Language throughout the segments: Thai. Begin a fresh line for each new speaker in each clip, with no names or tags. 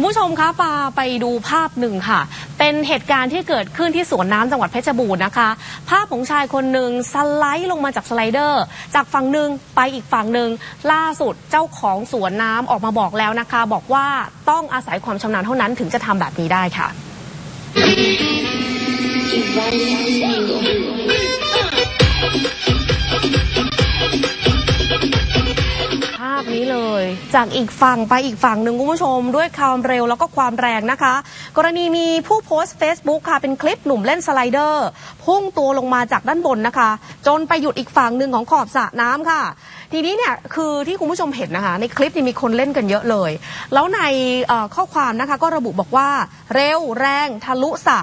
คุณผู้ชมคะปาไปดูภาพหนึ่งค่ะ เป็นเหตุการณ์ที่เกิดขึ้นที่สวนน้ำจังหวัดเพชรบูรณ์นะคะ ภาพของชายคนหนึ่งสไลด์ลงมาจากสไลเดอร์ จากฝั่งหนึ่งไปอีกฝั่งหนึ่งล่าสุดเจ้าของสวนน้ำออกมาบอกแล้วนะคะ บอกว่าต้องอาศัยความชำนาญเท่านั้นถึงจะทำแบบนี้ได้ค่ะ จากอีกฝั่งไปอีกฝั่งหนึ่งคุณผู้ชม ด้วยความเร็วแล้วก็ความแรงนะคะ กรณีมีผู้โพสต์ Facebook ค่ะเป็นคลิปหนุ่มเล่นสไลเดอร์ พุ่งตัวลงมาจากด้านบนนะคะ จนไปหยุดอีกฝั่งหนึ่งของขอบสระน้ำค่ะ ทีนี้เนี่ยคือที่คุณผู้ชมเห็นนะคะ ในคลิปนี้มีคนเล่นกันเยอะเลย แล้วในข้อความนะคะก็ระบุบอกว่าเร็วแรงทะลุสระ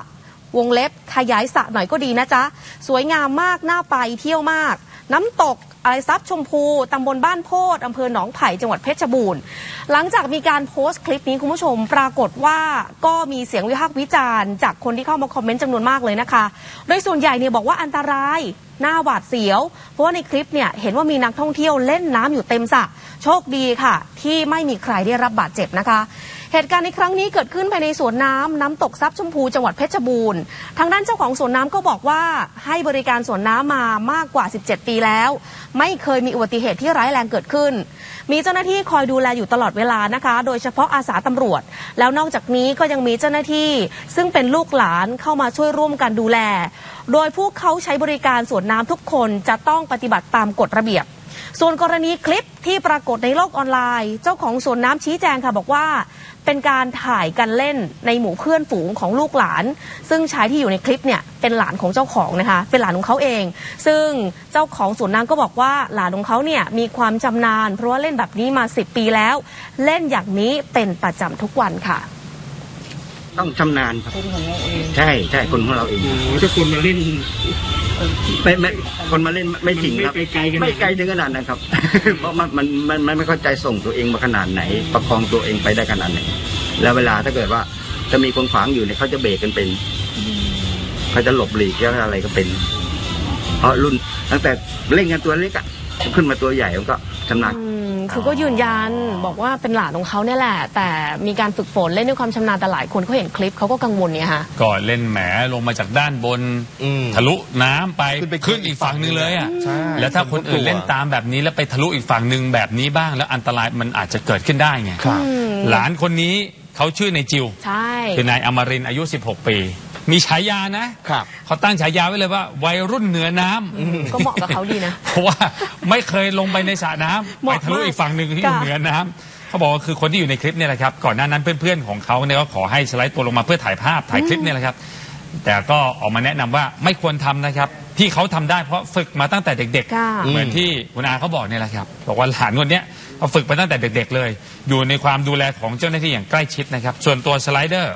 วงเล็บขยายสระหน่อยก็ดีนะจ๊ะ สวยงามมากน่าไปเที่ยวมาก น้ำตก ไอซับชมพูตำบลบ้านโพดอำเภอหนองไผ่จังหวัดเพชรบูรณ์ หลังจากมีการโพสต์คลิปนี้คุณผู้ชมปรากฏว่าก็มีเสียงวิพากษ์วิจารณ์จากคนที่เข้ามาคอมเมนต์จำนวนมากเลยนะคะ โดยส่วนใหญ่เนี่ยบอกว่าอันตรายหน้าหวาดเสียว เพราะว่าในคลิปเนี่ยเห็นว่ามีนักท่องเที่ยวเล่นน้ำอยู่เต็มสระโชคดีค่ะ ที่ไม่มีใครได้รับบาดเจ็บนะคะ เหตุการณ์ในครั้งนี้เกิดขึ้นภายในสวนน้ำน้ำตกซับชมพูจังหวัดเพชรบูรณ์ ทางด้านเจ้าของสวนน้ำก็บอกว่าให้บริการสวนน้ำมามากกว่า 17 ปีแล้ว ไม่เคยมีอุบัติเหตุที่ร้ายแรงเกิดขึ้น มีเจ้าหน้าที่คอยดูแลอยู่ตลอดเวลานะคะ โดยเฉพาะอาสาตำรวจ แล้วนอกจากนี้ก็ยังมีเจ้าหน้าที่ ซึ่งเป็นลูกหลานเข้ามาช่วยร่วมกันดูแล โดยผู้เขาใช้บริการสวนน้ำทุกคนจะต้องปฏิบัติตามกฎระเบียบส่วนกรณีคลิปที่ปรากฏในโลกออนไลน์ เจ้าของสวนน้ำชี้แจงค่ะบอกว่า เป็นการถ่ายกันเล่นในหมู่เพื่อนฝูงของลูกหลาน ซึ่งชายที่อยู่ในคลิปเนี่ยเป็นหลานของเจ้าของนะคะเป็นหลานของเขาเอง ซึ่งเจ้าของสวนน้ำก็บอกว่าหลานของเขาเนี่ยมีความจำนาญเพราะว่าเล่นแบบนี้มา 10 ปีแล้ว เล่นอย่างนี้เป็นประจำทุกวันค่ะ
ต้องชำนาญครับ
คนของเราเอง
ใช่ใช่คนของเราเอง
โอ้โหถ้าคนมาเล่น
ไม่ไม่คนมาเล่นไม่จริงครับ
มันไม่ไปไกลขนาดนั้น
ไม่ไกลถึงขนาดนั้นครับ เพราะมันมันมันมันไม่เข้าใจส่งตัวเองมาขนาดไหน ประคองตัวเองไปได้ขนาดไหน แล้วเวลาถ้าเกิดว่าจะมีคนขวางอยู่เนี่ยเขาจะเบรกกันเป็นเขาจะหลบหลีกแล้วอะไรก็เป็น เพราะรุ่นตั้งแต่เล่นกันตัวเล็กอะขึ้นมาตัวใหญ่มันก็ชำนาญ
อืม คือก็ยืนยันบอกว่าเป็นหลานของเขาเนี่ยแหละ แต่มีการฝึกฝนเล่นด้วยความชำนาญแต่หลายคนเขาเห็นคลิปเขาก็กังวลเนี่ยค่ะ
ก็เล่นแหมลงมาจากด้านบน
อืม
ทะลุน้ำไป
ขึ้นไป
ขึ้นอีกฝั่งหนึ่งเลยอะ
ใช่
แล้วถ้าคนอื่นเล่นตามแบบนี้แล้วไปทะลุอีกฝั่งหนึ่งแบบนี้บ้าง แล้วอันตรายมันอาจจะเกิดขึ้นได้ไง
ครับ
หลานคนนี้ เขาชื่อในจิว
ใช่
คือนายอมรินทร์อายุ 16 ปี มีฉายานะครับ เขาตั้งฉายาไว้เลยว่า วัยรุ่นเหนือน้ำ
ก็เหมาะกับเขาดีนะ
เพราะว่าไม่เคยลงไปในสระน้ำ
เห
ไป
มาะ
ทะลุ
มาก
อีกฝั่งหนึ่งที่อยู่
ค่ะ
เหนือน้ำเขาบอกว่าคือคนที่อยู่ในคลิปเนี่ยแหละครับ ก่อนหน้านั้นเพื่อนๆของเขาเนี่ยก็ขอให้สไลด์ตัวลงมาเพื่อถ่ายภาพถ่ายคลิปเนี่ยแหละครับ แต่ก็ออกมาแนะนำว่าไม่ควรทำนะครับ ที่เขาทำได้เพราะฝึกมาตั้งแต่เด็ก
ค่ะ
ๆ เหมือนที่คุณอาเขาบอกเนี่ยแหละครับ บอกว่าหลานคนเนี้ยเขาฝึกมาตั้งแต่เด็ก ๆ เลย อยู่ในความดูแลของเจ้าหน้าที่อย่างใกล้ชิดนะครับ ส่วนตัวสไลเดอร์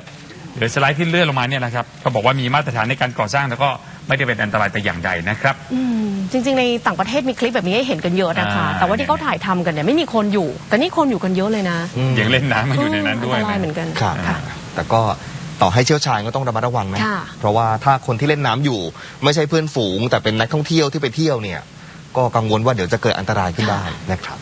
หรือสไลด์ที่เลื่อนลงมาเนี่ยนะครับก็บอกว่ามีมาตรฐานในการก่อสร้างแล้วก็ไม่ได้เป็นอันตรายแต่อย่างใดนะครับ
อืมจริง ๆ ในต่างประเทศมีคลิปแบบนี้ให้เห็นกันเยอะนะคะ
อ่า
แต่ว่าที่เขาถ่ายทำกันเนี่ยไม่มีคนอยู่ แต่นี่คนอยู่กันเยอะเลยนะ
ยังเล่นน้ำมันอยู่ในนั้นด้วย
อันตราย
นะ
เหมือนกัน
ครับ
ค่ะ
แต่ก็ ต่อให้เชี่ยวชาญก็ต้องระมัดระวังนะ
ค่ะ
เพราะว่าถ้าคนที่เล่นน้ำอยู่ ไม่ใช่เพื่อนฝูง แต่เป็นนักท่องเที่ยวที่ไปเที่ยวเนี่ย ก็กังวลว่าเดี๋ยวจะเกิดอันตรายขึ้นได้นะครับ